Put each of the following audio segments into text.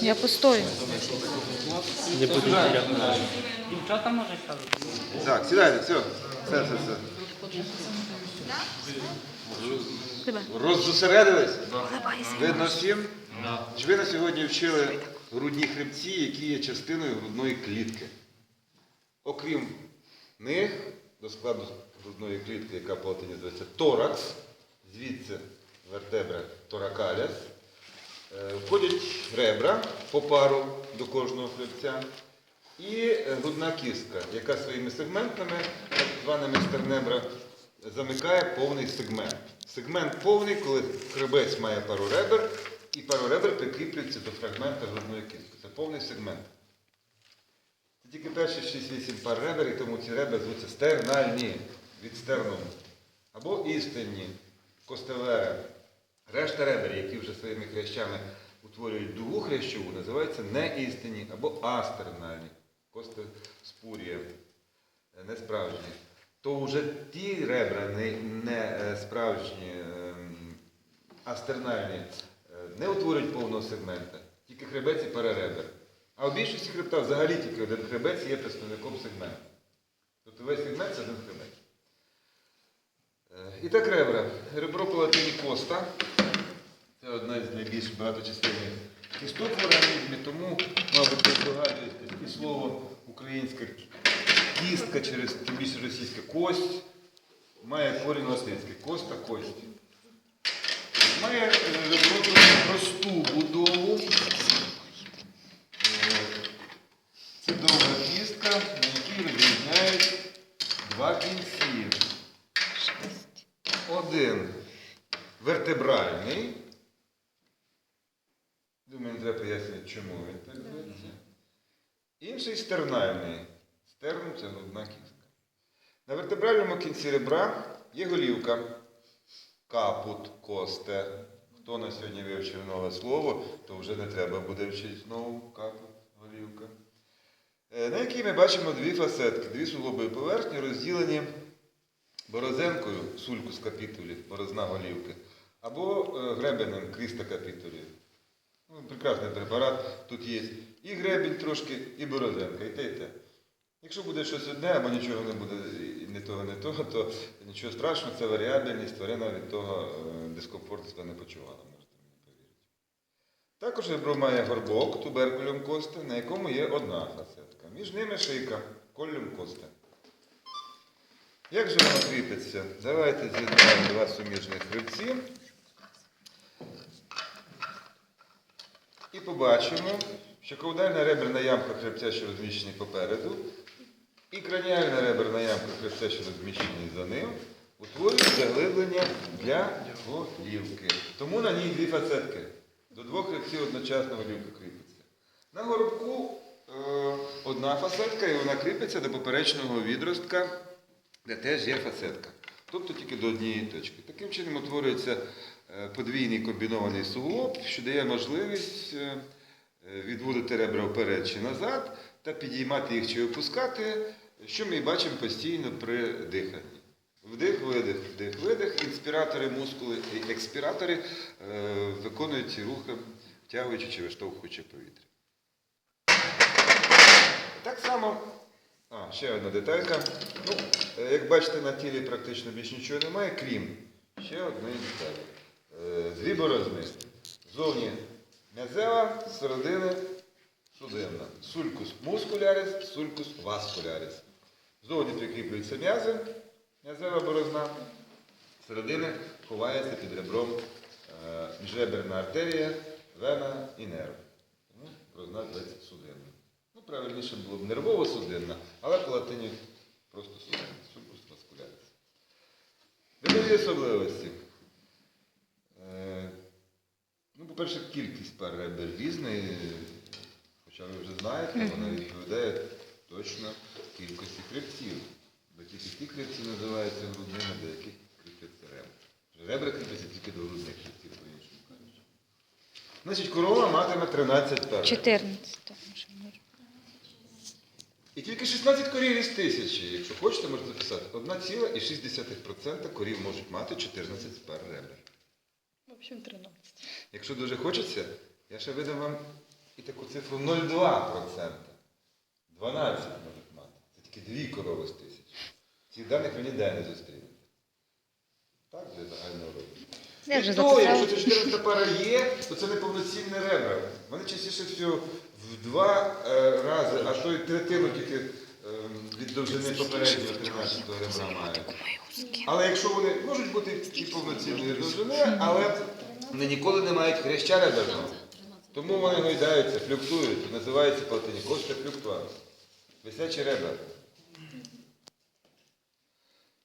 Я постою. Не подивіться. Дівчата може сядуть. Так, сідайте, все. Все, все, все. Роззосередились? Видно всім? Чи ви на сьогодні вчили грудні хребці, які є частиною грудної клітки? Окрім них, до складу грудної клітки, яка по латині зветься торакс, звідси вертебра торакаліс, е, входять ребра по пару до кожного хребця. І е, грудна кістка, яка своїми сегментами, так званими стернебра, замикає повний сегмент. Сегмент повний, коли хребець має пару ребер, і пару ребер прикріплюється до фрагмента грудної кістки. Це повний сегмент. Це тільки перші 6-8 пар ребер, і тому ці ребра звуться стернальні від стернуму. Або істинні костелери. Решта ребер, які вже своїми хрящами утворюють дугу хрящову, називаються неістинні або астернальні. Костеспурія, е, несправжні. То вже ті ребра не, не е, справжні, ем, астернальні, е, не утворюють повного сегмента, тільки хребець і пара ребер. А у більшості хребта взагалі тільки один хребець є представником сегменту. Тобто весь сегмент це один хребець. І так ребра. Ребро по латині коста. Це одна з найбільш багаточисленних кісток в організмі, тому, мабуть, ви здогадуєтесь, і слово українська кістка через тим більше російська кость має корінь латинський. Коста кость. Має е, просту будову. Е, Це довга кістка, на якій розрізняють два кінці. Один вертебральний. Думаю, не треба пояснювати, чому він так зветься. Інший стернальний. Стерн це грудна кістка. На вертебральному кінці ребра є голівка. Капут, косте. Хто на сьогодні вивчив нове слово, то вже не треба буде вчити знову капут, голівка. Е, На якій ми бачимо дві фасетки, дві суглоби поверхні, розділені борозенкою, сулькус капітулі, борозна голівки, або е, гребенем кріста капітулі. Ну, прекрасний препарат. Тут є і гребінь трошки, і борозенка, і те, і те. Якщо буде щось одне, або нічого не буде не того, не того, то нічого страшного, це варіабельність, тварина від того е, дискомфорту себе не почувала, можете мені повірити. Також ребро має горбок, туберкулем кости, на якому є одна фасетка. Між ними шийка, коллюм кости. Як же воно кріпиться? Давайте з'єднаємо два суміжних хребці. Побачимо, що каудальна реберна ямка хребця, що розміщені попереду, і краніальна реберна ямка хребця, що розміщені за ним, утворюють заглиблення для голівки. Тому на ній дві фасетки. До двох хребців одночасно голівка кріпиться. На горобку е, одна фасетка, і вона кріпиться до поперечного відростка, де теж є фасетка. Тобто тільки до однієї точки. Таким чином утворюється подвійний комбінований суглоб, що дає можливість е, е, відводити ребра вперед чи назад та підіймати їх чи опускати, що ми бачимо постійно при диханні. Вдих, видих, вдих, видих. Інспіратори, мускули і експіратори е, виконують ці рухи, втягуючи чи виштовхуючи повітря. Так само, а, ще одна деталька. Ну, е, як бачите, на тілі практично більш нічого немає, крім ще одної деталі. Е, Дві борозни. Зовні м'язева, середини судинна. Сулькус мускуляріс, сулькус васкуляріс. Зовні прикріплюються м'язи, м'язева борозна. Середини ховається під ребром е, міжреберна артерія, вена і нерв. Тому борозна зветься судинна. Ну, правильніше було б нервово-судинна, але по латині просто судинна. Сулькус васкуляріс. Видові особливості. Е, Ну, по-перше, кількість пар ребер різна, хоча ви вже знаєте, вона відповідає точно кількості хребців. Бо тільки ті хребці називаються грудними, до яких кріпляться ребра. Ребра кріпляться тільки до грудних хребців, по-іншому кажучи. Значить, корова матиме 13 пар. 14. І тільки 16 корів із тисячі. Якщо хочете, можете записати. 1,6% корів можуть мати 14 пар ребер. В общем, 13. Якщо дуже хочеться, я ще видам вам і таку цифру 0,2%. 12 можуть мати. Це тільки дві корови з тисячі. Цих даних ви ніде не зустрінете. Так, для загального роду. Я вже І то, записала. якщо це 400 пара є, то це неповноцінні ребра. Вони частіше всього в два е, рази, а то й третину тільки від довжини попереднього 13 ребра мають. Але якщо вони можуть бути і повноцінної довжини, але вони ніколи не мають хряща реберного. Тому вони гойдаються, флюктують, називається по латині кошта флюктуанс. Висячі ребра.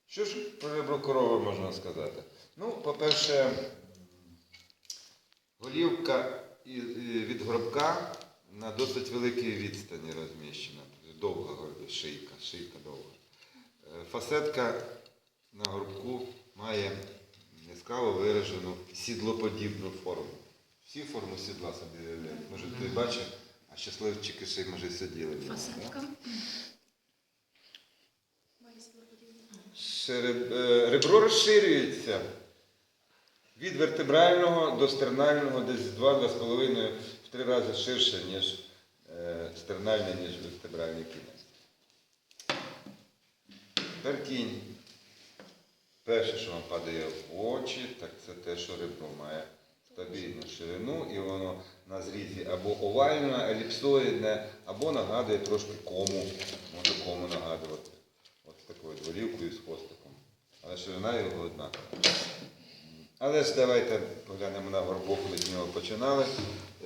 Що ж про ребро корови можна сказати? Ну, по-перше, голівка від гробка на досить великій відстані розміщена. Довга шийка, шийка довга. Е, Фасетка на горбку має яскраво виражену сідлоподібну форму. Всі форму сідла собі уявляють. Може, ти бачив, а щасливчики ще й може сиділи. реб- е, Ребро розширюється від вертебрального до стернального десь 2-2,5 в три рази ширше, ніж стернальний, ніж вертебральний кінець. Тепер кінь. Перше, що вам падає в очі, так це те, що ребро має стабільну ширину, і воно на зрізі або овальне, еліпсоїдне, або нагадує трошки кому, може кому нагадувати. От такою голівкою з хвостиком. Але ширина його однакова. Але ж давайте поглянемо на горбок, ми з нього починали.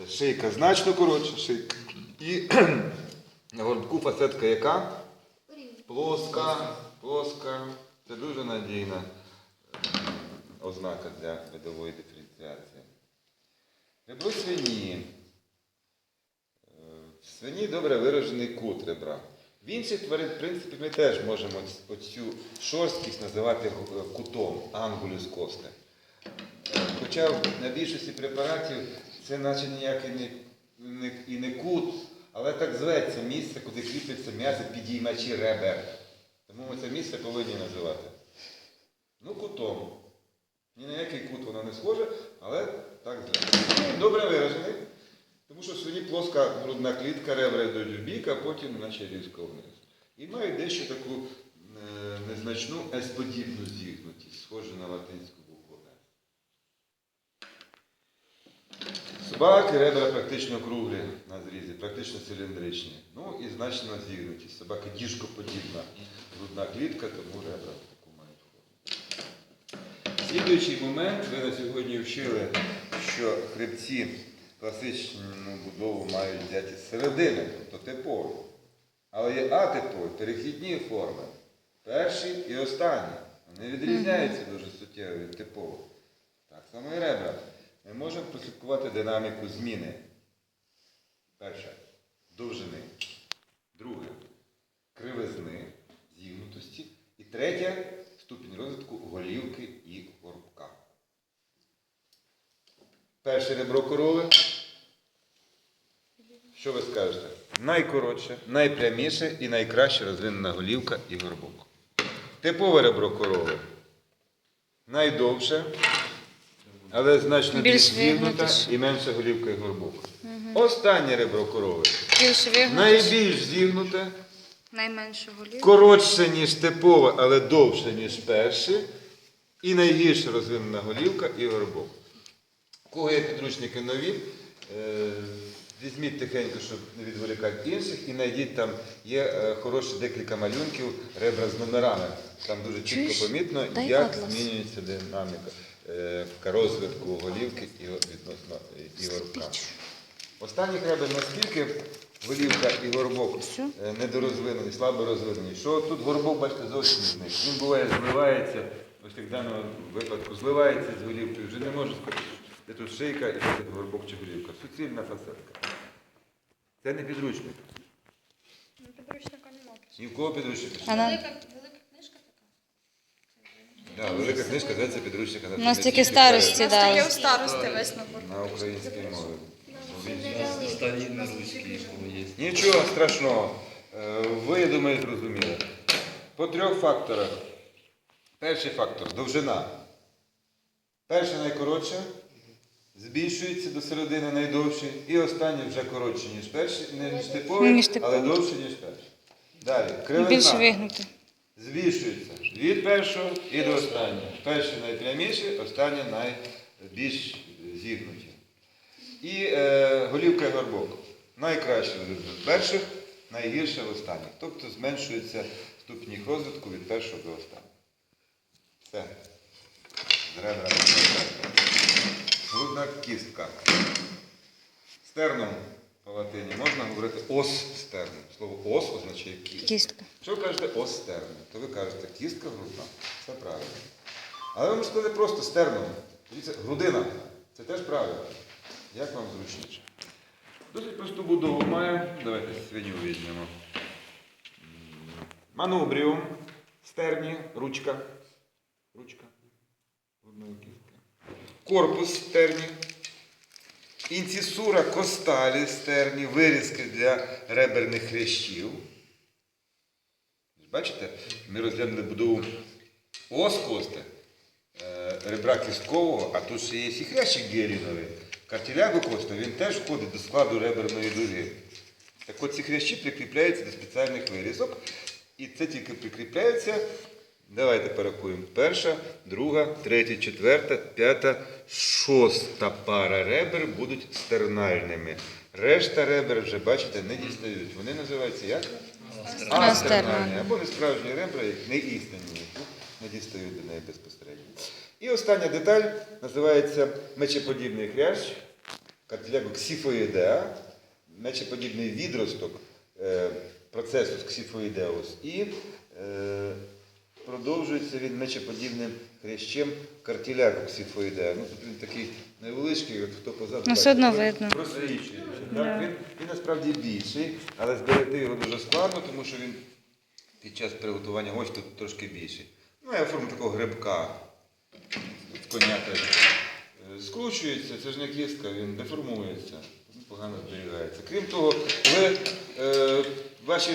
Шийка значно коротша, шийка. І на горбку фасетка яка? Плоска, плоска. Це дуже надійна е, ознака для видової диференціації. Ребро свині. Е, В свині добре виражений кут ребра. В інших тварин, в принципі, ми теж можемо ц- оцю шорсткість називати е, кутом, ангулюс кости. Е, Хоча на більшості препаратів це наче ніякий не, і не кут, але так зветься місце, куди кріпиться м'ясо підіймачі ребер. Тому ми це місце повинні називати. Ну, кутом. Ні на який кут воно не схоже, але так зветься. Ну, Добре виражений. Тому що свині плоска грудна клітка, ребра йдуть в бік, а потім наче різко вниз. І мають дещо таку е, незначну S-подібну схожу на латинську Собаки ребра практично круглі на зрізі, практично циліндричні. Ну і значно зігнуті. Собаки діжкоподібна грудна клітка, тому ребра таку мають форму. Слідуючий момент, ви на сьогодні вчили, що хребці класичну будову мають взяти з середини, тобто типові. Але є атипові, перехідні форми. Перші і останні. Вони відрізняються дуже суттєво від типових. Так само і ребра. Ми можемо прослідкувати динаміку зміни. Перше довжини. Друге кривизни, зігнутості. І третє ступінь розвитку голівки і горбка. Перше ребро корови. Що ви скажете? Найкоротше, найпряміше і найкраще розвинена голівка і горбок. Типове ребро корови. Найдовше, але значно Більш зігнута і менше голівка і горбок. Останнє ребро корови. Більш. Найбільш зігнуте, Найменше голів. коротше, ніж типове, але довше, ніж перше. І найгірше розвинена голівка і горбок. У кого є підручники нові, е, візьміть тихенько, щоб не відволікати інших, і знайдіть там є е, хороші декілька малюнків, ребра з номерами. Там дуже чітко помітно, як змінюється динаміка розвитку голівки і відносно і горбка. Останніх ребер наскільки голівка і горбок е, недорозвинені, слабо розвинені, що тут горбок, бачите, зовсім з них. Він буває зливається, ось як в даному випадку, зливається з голівкою, вже не може сказати, де тут шийка і де тут горбок чи голівка. Суцільна фасетка. Це не підручник. Підручника немає. Ні в кого підручник. А на... Велика, велика книжка така. Да, велика книжка зветься підручник. У нас тільки старості дали. у старости весь набор. На українській мові. Останні на руській є. Нічого страшного. Е, Ви, я думаю, зрозуміли. По трьох факторах. Перший фактор довжина. Перша найкоротша, збільшується до середини найдовший, і останній вже коротший, ніж перший, не ніж типовий, але довший, ніж перший. Далі, кривизна вигнути. Збільшується від першого і до останнього. Перший найпряміший, останній найбільш зігнуті. І е, голівка і горбок. Найкраще з перших, найгірше в останніх. Тобто зменшується ступінь їх розвитку від першого до останнього. Все. З. Грудна кістка. Стерном по латині можна говорити ос стерном. Слово ос означає кість. Кістка. Якщо ви кажете ос стерном, то ви кажете кістка грудна. Це правильно. Але ви можете сказати просто стерном. Дивіться, грудина. Це теж правильно. Як вам зручніше? Досить просту будову має. Давайте свиню візьмемо. Манубріум, стерні, ручка. Ручка. Грудної кістки. Корпус стерні. Інцісура косталі стерні, вирізки для реберних хрящів. Бачите, ми розглянули будову ос е, ребра кісткового, а тут ще є і хрящик геріновий. Картіляго коста, він теж входить до складу реберної дуги. Так от ці хрящі прикріпляються до спеціальних вирізок. І це тільки прикріпляється. Давайте порахуємо. Перша, друга, третя, четверта, п'ята, шоста пара ребер будуть стернальними. Решта ребер вже, бачите, не дістають. Вони називаються як? Астернальні. Або несправжні ребра, як не істинні, не дістають до неї безпосередньо. І остання деталь називається мечеподібний хрящ, ксіфоїдеа, мечеподібний відросток е, процесу ксіфоїдеус. І е, продовжується він мечеподібним хрящем картиляго ксіфоїдеа. Ну, тут він такий невеличкий, от хто позаду. Ну, все одно видно. просвічується. Так? Він, він насправді більший, але зберегти його дуже складно, тому що він під час приготування ось тут трошки більший. Ну, я форму такого грибка з коня теж. Е, Скручується, це ж не кістка, він деформується, погано зберігається. Крім того, ви е, ваші,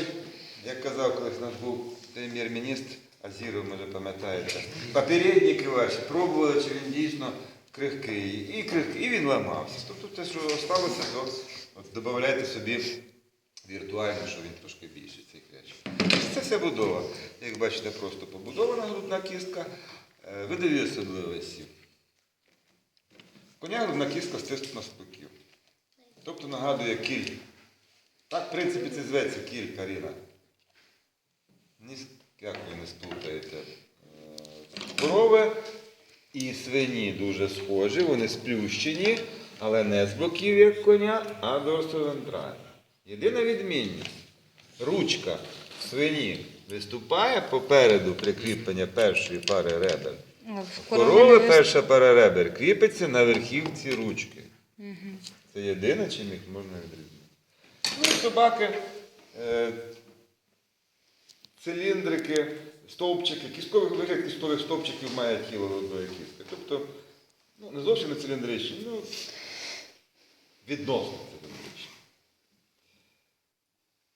як казав колись наш був прем'єр-міністр Азіров, може пам'ятаєте, попередники ваші пробували, чи він дійсно крихкий. І крихкий, і він ламався. Тобто те, що сталося, то от додавайте собі віртуально, що він трошки більший цей хрящ. Це вся будова. Як бачите, просто побудована грудна кістка. Е, Видові особливості. Коня грудна кістка стиснена з боків. Тобто нагадує кіль. Так, в принципі, це зветься кіль Каріна. Не сплутаєте. Е, Корови і свині дуже схожі, вони сплющені, але не з боків, як коня, а дорсовентральна. Єдина відмінність. Ручка в свині виступає попереду прикріплення першої пари ребер. А в Корови перша пара ребер кріпиться на верхівці ручки. Це єдине, чим їх можна відрізнити. Ну і собаки, е, циліндрики, стовпчики, кісткових вигляд кісткових стовпчиків має тіло одної кістки. Тобто, ну, не зовсім не циліндричні, ну відносно циліндричні.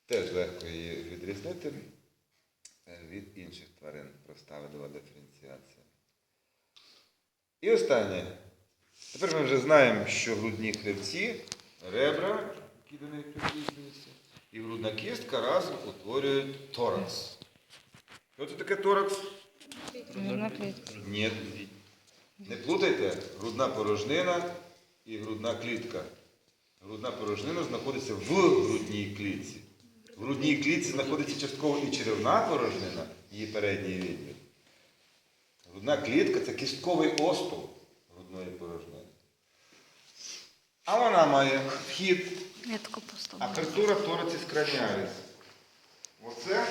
Теж легко її відрізнити е, від інших тварин. Проста видова диференціація. І останнє. Тепер ми вже знаємо, що грудні хребці, ребра, які до них прикріплюються, і грудна кістка разом утворюють торакс. Що це таке торакс? Грудна клітка. Ні. Не плутайте грудна порожнина і грудна клітка. Грудна порожнина знаходиться в грудній клітці. В грудній клітці знаходиться частково і черевна порожнина, її передній відділ. Грудна клітка це кістковий остов грудної порожнини. А вона має вхід, Я таку поставила. апертура торацис краніаліс. Оце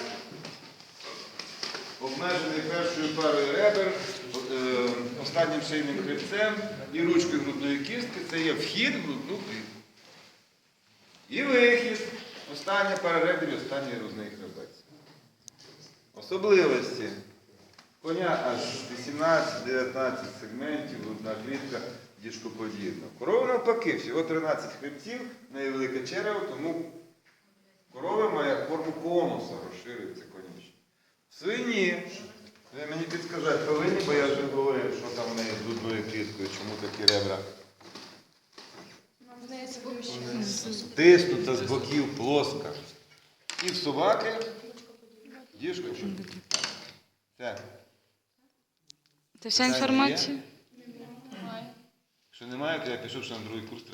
обмежений першою парою ребер, е, останнім шийним хребцем і ручкою грудної кістки це є вхід в грудну клітку. І вихід. Остання пара ребер і останній грудний хребець. Особливості. Коня аж 18-19 сегментів, грудна клітка діжкоподібна. Корова навпаки, всього 13 хребців, в неї велике черево, тому корова має форму конуса, розширюється конічно. В свині, ви мені підсказати повинні, бо я вже говорив, що там в неї з грудною кліткою, чому такі ребра стиснута з боків плоска. І в собаки діжка. Все. Це вся інформація? Якщо немає, то я пішов ще на другий курс. треба